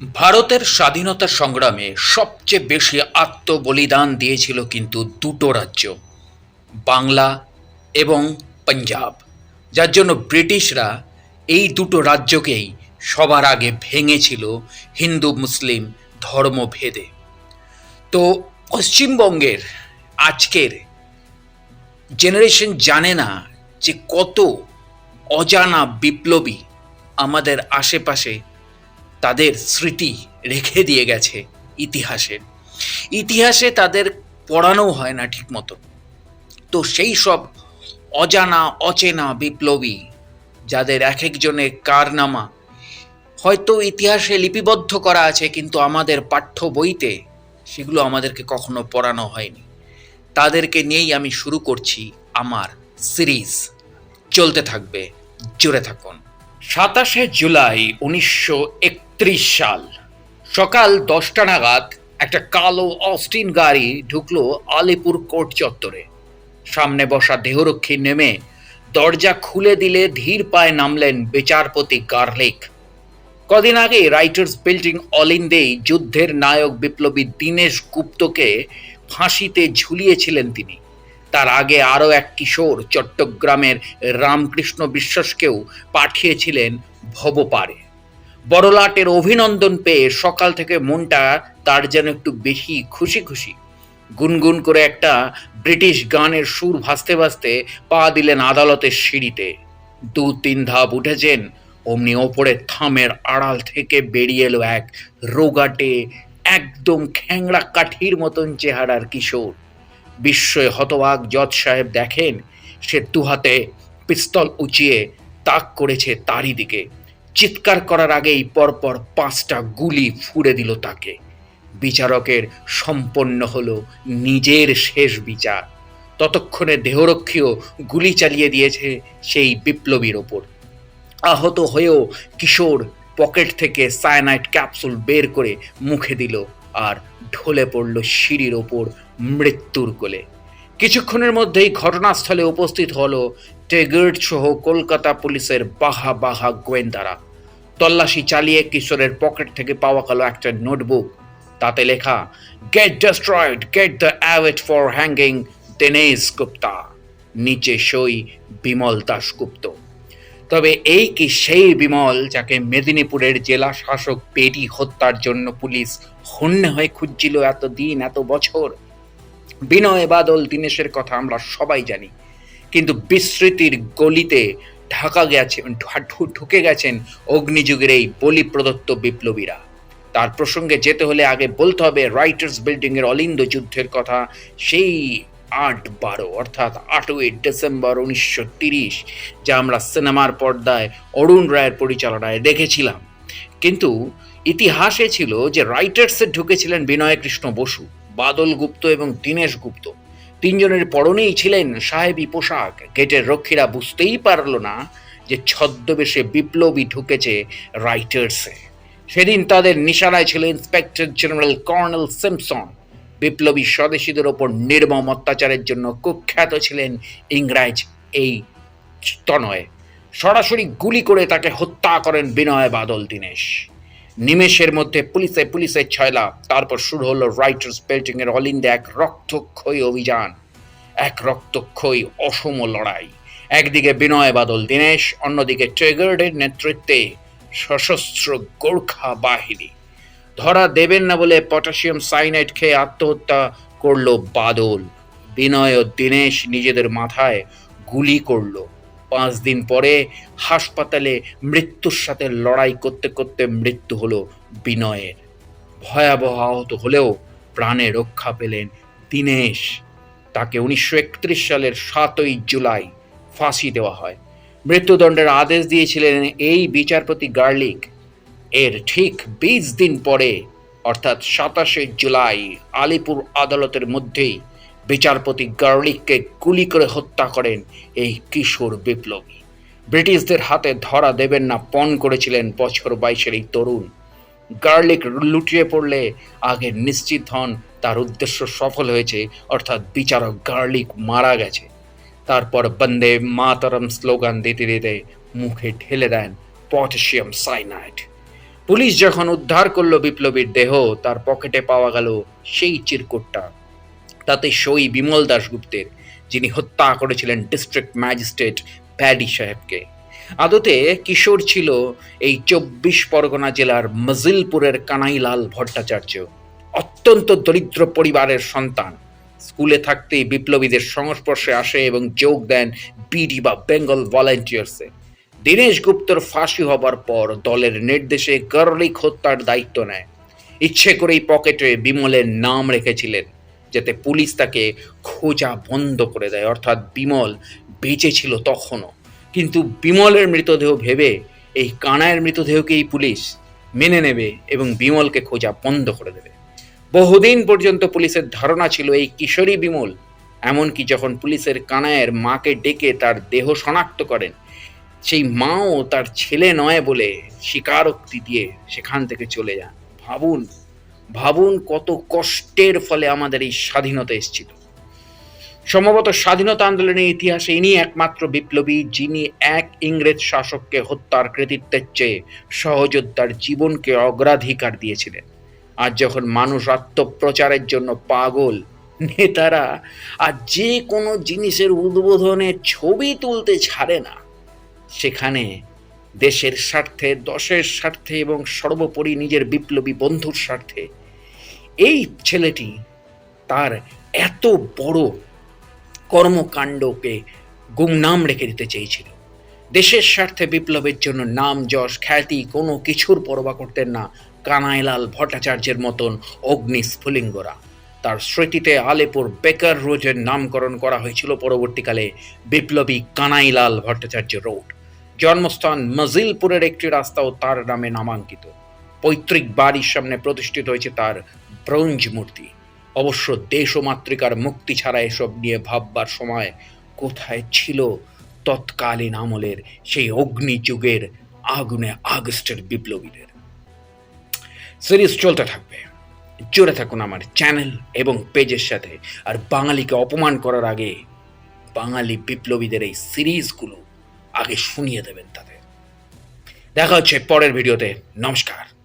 ভারতের স্বাধীনতা সংগ্রামে সবচেয়ে বেশি আত্মবলিদান দিয়েছিল কিন্তু দুটো রাজ্য, বাংলা এবং পাঞ্জাব, যার জন্য ব্রিটিশরা এই দুটো রাজ্যকেই সবার আগে ভেঙেছিল হিন্দু মুসলিম ধর্মভেদে। তো পশ্চিমবঙ্গের আজকের জেনারেশন জানে না যে কত অজানা বিপ্লবী আমাদের আশেপাশে তাদের স্মৃতি রেখে দিয়ে গেছে ইতিহাসে ইতিহাসে তাদের পড়ানো হয় না ঠিকমতো। তো সেই সব অজানা, অচেনা বিপ্লবী, যাদের এক একজনের কারনামা হয়তো ইতিহাসে লিপিবদ্ধ করা আছে, কিন্তু আমাদের পাঠ্য বইতে সেগুলো আমাদেরকে কখনো পড়ানো হয়নি। তাদেরকে নিয়েই আমি শুরু করছি আমার সিরিজ। চলতে থাকবে, জুড়ে থাকুন। সাতাশে জুলাই উনিশশো একত্রিশ সাল। সকাল দশটা নাগাদ একটা কালো অস্টিন গাড়ি ঢুকলো আলিপুর কোর্ট চত্বরে। সামনে বসা দেহরক্ষী নেমে দরজা খুলে দিলে ধীর পায়ে নামলেন বিচারপতি গার্লিক। কদিন আগে রাইটার্স বিল্ডিং অলিন্দেই যুদ্ধের নায়ক বিপ্লবী দীনেশ গুপ্তকে ফাঁসিতে ঝুলিয়েছিলেন তিনি। তার আগে আরও এক কিশোর চট্টগ্রামের রামকৃষ্ণ বিশ্বাসকেও পাঠিয়েছিলেন ভবপারে বড়লাটের অভিনন্দন পেয়ে সকাল থেকে মনটা তার যেন একটু বেশি খুশি খুশি। গুনগুন করে একটা ব্রিটিশ গানের সুর ভাসতে ভাসতে পা দিলেন আদালতের সিঁড়িতে। দু তিন ধাপ উঠেছেন, অমনি ওপরে থামের আড়াল থেকে বেরিয়ে এলো এক রোগাটে, একদম খ্যাংড়া কাঠির মতন চেহারার কিশোর। বিস্ময়ে হতবাক জজ সাহেব দেখেন, সে দুহাতে পিস্তল উঁচিয়ে তাক করেছে তারই দিকে। চিৎকার করার আগেই পরপর পাঁচটা গুলি ফুড়ে দিল তাকে। বিচারকের সম্পন্ন হলো নিজের শেষ বিচার। ততক্ষণে দেহরক্ষীও গুলি চালিয়ে দিয়েছে সেই বিপ্লবীর ওপর। আহত হয়েও কিশোর পকেট থেকে সায়ানাইট ক্যাপসুল বের করে মুখে দিল আর ঢলে পড়ল সিঁড়ির ওপর মৃত্যুর কোলে। কিছুক্ষণের মধ্যেই ঘটনাস্থলে উপস্থিত হলো টেগার্ড সহ কলকাতা পুলিশের বাহা বাহা গোয়েন্দারা। তল্লাশি চালিয়ে কিশোরের পকেট থেকে পাওয়া গেল একটা নোটবুক। তাতে লেখা get destroyed get the await for hanging Dinesh Gupta নিচে সই বিমল দাশগুপ্ত। তবে এই কি সেই বিমল যাকে মেদিনীপুরের জেলা শাসক পেরি হত্যার জন্য পুলিশ হন্যে হয়ে খুঁজছিল এত দিন এত বছর? বিনয় বাদল, দীনেশের কথা আমরা সবাই জানি, কিন্তু বিস্মৃতির গলিতে ঢাকা গেছে ঢু- ঢুকে গেছেন অগ্নিযুগের এই বলি প্রদত্ত বিপ্লবীরা। তার প্রসঙ্গে যেতে হলে আগে বলতে হবে রাইটার্স বিল্ডিং এর অলিন্দ যুদ্ধের কথা সেই আট বারো, অর্থাৎ আটই ডিসেম্বর উনিশশো তিরিশ, যা আমরা সিনেমার পর্দায় অরুণ রায়ের পরিচালনায় দেখেছিলাম। কিন্তু ইতিহাসে ছিল যে রাইটার্সে ঢুকেছিলেন বিনয় কৃষ্ণ বসু বাদল গুপ্ত এবং দীনেশ গুপ্ত। তিনজনের পরনেই ছিলেন সাহেবি পোশাক। গেটের রক্ষীরা বুঝতেই পারল না যে ছদ্মবেশে বিপ্লবী ঢুকেছে রাইটার্সে। সেদিন তাদের নিশানায় ছিল ইন্সপেক্টর জেনারেল কর্নেল সিমসন। বিপ্লবী স্বদেশীদের ওপর নির্মম অত্যাচারের জন্য কুখ্যাত ছিলেন ইংরাজ এই তনয় সরাসরি গুলি করে তাকে হত্যা করেন বিনয় বাদল দীনেশ। নিমেষের মধ্যে পুলিশে পুলিশের ছয়লা। তারপর শুরু হলো রাইটার্স বিল্ডিং এর অল ইন্ডিয়া এক রক্তক্ষয়ী অভিযান, এক রক্তক্ষয়ী অসম লড়াই। একদিকে বিনয় বাদল দীনেশ, অন্যদিকে ট্রেগার্ডের নেতৃত্বে সশস্ত্র গোর্খা বাহিনী। ধরা দেবেন না বলে পটাশিয়াম সাইনাইড খেয়ে আত্মহত্যা করল বাদল। বিনয় ও দীনেশ নিজেদের মাথায় গুলি করল। পাঁচ দিন পরে হাসপাতালে মৃত্যুর সাথে লড়াই করতে করতে মৃত্যু হলো বিনয়ের। ভয়াবহ আহত হলেও প্রাণে রক্ষা পেলেন দীনেশ। তাকে উনিশশো একত্রিশ সালের সাতই জুলাই ফাঁসি দেওয়া হয়। মৃত্যুদণ্ডের আদেশ দিয়েছিলেন এই বিচারপতি গার্লিক। এর ঠিক বিশ দিন পরে, অর্থাৎ সাতাশে জুলাই, আলিপুর আদালতের মধ্যেই বিচারপতি গার্লিককে গুলি করে হত্যা করেন এই কিশোর বিপ্লবী। ব্রিটিশদের হাতে ধরা দেবেন না, পণ করেছিলেন বছর বাইশের এই তরুণ। গার্লিক লুটিয়ে পড়লে আগে নিশ্চিত হন তার উদ্দেশ্য সফল হয়েছে, অর্থাৎ বিচারক গার্লিক মারা গেছে। তারপর বন্দে মাতরম স্লোগান দিতে দিতে মুখে ঢেলে দেন পটাশিয়াম সাইনাইড। পুলিশ যখন উদ্ধার করল বিপ্লবীর দেহ, তার পকেটে পাওয়া গেল সেই চিরকুটটা। তাতে সই বিমল দাশগুপ্তের, যিনি হত্যা করেছিলেন ডিস্ট্রিক্ট ম্যাজিস্ট্রেট প্যাডি সাহেবকে। আদতে কিশোর ছিল এই চব্বিশ পরগনা জেলার মজিলপুরের কানাইলাল ভট্টাচার্য, অত্যন্ত দরিদ্র পরিবারের সন্তান। স্কুলে থাকতেই বিপ্লবীদের সংস্পর্শে আসে এবং যোগ দেন বিডি বা বেঙ্গল ভলেন্টিয়ার্সে দীনেশ গুপ্তর ফাঁসি হবার পর দলের নির্দেশে গার্লিক হত্যার দায়িত্ব নেয়। ইচ্ছে করেই পকেটে বিমলের নাম রেখেছিলেন। যাতে পুলিশ তাকে খোঁজা বন্ধ করে দেয়, অর্থাৎ বিমল বেঁচে ছিল তখনও। কিন্তু বিমলের মৃতদেহ ভেবে এই কানায়ের মৃতদেহকেই পুলিশ মেনে নেবে এবং বিমলকে খোঁজা বন্ধ করে দেবে। বহুদিন পর্যন্ত পুলিশের ধারণা ছিল এই কিশোরী বিমল, এমনকি যখন পুলিশের কানায়ের মাকে ডেকে তার দেহ শনাক্ত করেন, সেই মাও তার ছেলে নয় বলে স্বীকারোক্তি দিয়ে সেখান থেকে চলে যান। ভাবুন ভাবুন কত কষ্টের ফলে আমাদের এই স্বাধীনতা এসেছিল। সম্ভবত স্বাধীনতা আন্দোলনের ইতিহাসে ইনি একমাত্র বিপ্লবী যিনি এক ইংরেজ শাসককে হত্যার কৃতিত্বের চেয়ে সহযোদ্ধার জীবনকে অগ্রাধিকার দিয়েছিলেন। আর যখন মানুষ আত্মপ্রচারের জন্য পাগল, নেতারা আর যে কোনো জিনিসের উদ্বোধনে ছবি তুলতে ছাড়ে না, সেখানে দেশের স্বার্থে, দশের স্বার্থে এবং সর্বোপরি নিজের বিপ্লবী বন্ধুর স্বার্থে। এই ছেলেটি তার এত বড় কর্মকাণ্ডকে গুমনাম রেখে দিতে চেয়েছিল। দেশের স্বার্থে বিপ্লবের জন্য নাম, যশ, খ্যাতি কোনো কিছুর পরবা করতেন না কানাইলাল ভট্টাচার্যের মতন অগ্নি স্ফুলিঙ্গরা। তার স্মৃতিতে আলেপুর বেকার রোডের নামকরণ করা হয়েছিল পরবর্তীকালে বিপ্লবী কানাইলাল ভট্টাচার্য রোড। জন্মস্থান মজিলপুরের একটি রাস্তাও তার নামে নামাঙ্কিত। পৈতৃক বাড়ির সামনে প্রতিষ্ঠিত হয়েছে তার ব্রোঞ্জ মূর্তি। অবশ্য দেশ ও মাতৃকার মুক্তি ছাড়া এসব নিয়ে ভাববার সময় কোথায় ছিল তৎকালীন আমলের সেই অগ্নিযুগের আগুনে আগস্টের বিপ্লবীদের। সিরিজ চলতে থাকবে। জুড়ে থাকুন আমার চ্যানেল এবং পেজের সাথে। আর বাঙালিকে অপমান করার আগে বাঙালি বিপ্লবীদের এই সিরিজগুলো আগে শুনিয়ে দেবেন তাদের। দেখা হচ্ছে পরের ভিডিওতে। নমস্কার।